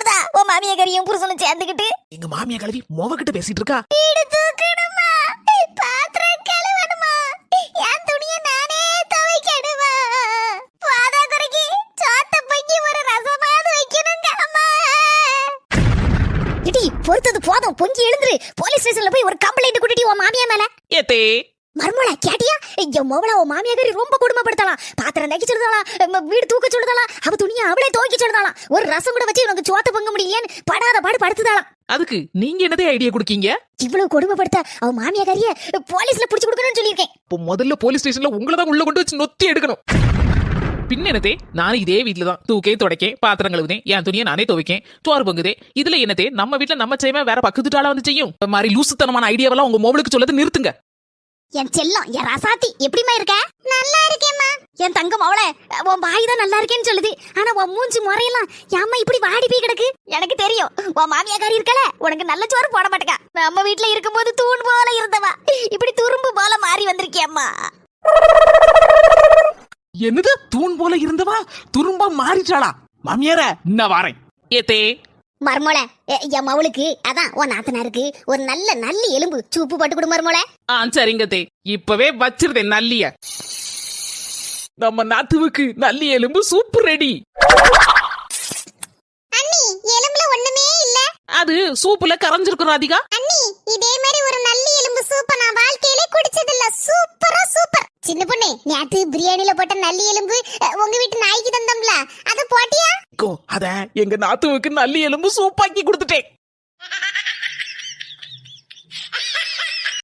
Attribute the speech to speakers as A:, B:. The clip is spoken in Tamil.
A: மாட்டதா? உன் மாமிய கரியும் புருஷனும் சேர்ந்துக்கிட்டு எங்க மாமிய கழுவி மோவகிட்ட பேசிட்டு இருக்கா
B: வீடு தூக்கணுமா? பாத்திரம் கழுவணுமா? என் துணிய நானே துவைக்கணுமா? பாதா குறைக்கு சாத்த பொங்கி ஒரு ரசமாவது வைக்கணுங்க அம்மா. இடி பொறுத்தது போதும். பொங்கி எழுந்துரு. போலீஸ் ஸ்டேஷன்ல போய் ஒரு கம்ப்ளைண்ட் கொடுட்டி உன் மாமியா மேல.
A: ஏத்தே
B: மர்மலா கேட்டியா? என் மோவலா உன் மாமியாரி ரொம்ப கொடுமைப்படுத்தலாம். பாத்திரம் நக்கி சொல்லுதாலாம் ம, வீடு தூக்க சொல்லுதாலாம் அவ துணியை அவளே துவைக்க சொல்லுதாலாம் ஒரு ரசம் கூட வச்சு உனக்கு சோத்த பொங்க முடியலையேன்னு படாத பாடு படுத்துதாலாம்
A: அதுக்கு நீங்க என்னதே ஐடியா கொடுக்கீங்க?
B: இவ்வளவு கொடுமைப்படுத்த அவ மாமியாரிய போலீஸ்ல புடிச்சு கொடுக்கணும்னு சொல்லியிருக்கேன்.
A: இப்போ முதல்ல போலீஸ் ஸ்டேஷன்ல உங்களை தான் உள்ள கொண்டு வச்சு நொத்தி எடுக்கணும். பின்ன என்னதே நானும் இதே வீட்ல தான் தூக்கே துடைக்கேன் பாத்திரம் கழுவுதேன் என் துணியை நானே துவைக்கேன் சோறு பொங்குதே இதுல என்னதே நம்ம வீட்ல நம்ம செய்வேன் வேற பக்கத்துட்டால வந்து செய்யும்? மாதிரி லூசுத்தனமான ஐடியாவெல்லாம் உங்க மொபைலுக்கு சொல்லது நிறுத்துங்க.
B: என் செல்லம் என் ரசாத்தி எப்படிமா இருக்க? நல்லா இருக்கேம்மா. என் தங்கம் அவளே உன் வாய் தான் நல்லா இருக்கேன்னு சொல்லுது. ஆனா உன் மூஞ்சி முறையெல்லாம் ஏம்மா இப்படி வாடி போய் கிடக்கு? எனக்கு தெரியும். உன் மாமியாக்காரி இருக்கல? உனக்கு நல்ல சோறு போட மாட்டேக்கா. நம்ம வீட்டுல இருக்கும்போது தூண் போல இருந்தவா. இப்படி துரும்பு போல மாறி வந்திருக்கியம்மா.
A: என்னது? தூண் போல இருந்தவா? துரும்பா மாறிச்சாளா? மாமியார இன்ன வாரேன். ஏத்தே
B: மர்மோள என் மவளுக்கு அதான் உன் நாத்தனாருக்கு ஒரு நல்ல நல்ல எலும்பு சூப்பு போட்டு கொடு மர்மோள.
A: ஆ சரிங்க தே. இப்பவே வச்சிருந்தேன் நல்லிய. நம்ம நாத்துவுக்கு நல்லி எலும்பு சூப்பர் ரெடி.
B: அண்ணி எலும்புல ஒண்ணுமே இல்ல.
A: அது சூப்புல கரைஞ்சிருக்கும் ராதிகா
B: அண்ணி இதே மாதிரி ஒரு நல்ல எலும்பு சூப்ப நான் வாழ்க்கையிலே குடிச்சது இல்ல சூப்பரா சூப்பர். சின்ன பொண்ணு நேத்து பிரியாணில போட்ட நல்ல எலும்பு உங்க வீட்டு நாய்க்கு தந்தோம்ல. அத போட்டியா?
A: கோ அத எங்க நாத்துவுக்கு நல்லி எலும்பு சூப்பாக்கி கொடுத்துட்டேன்.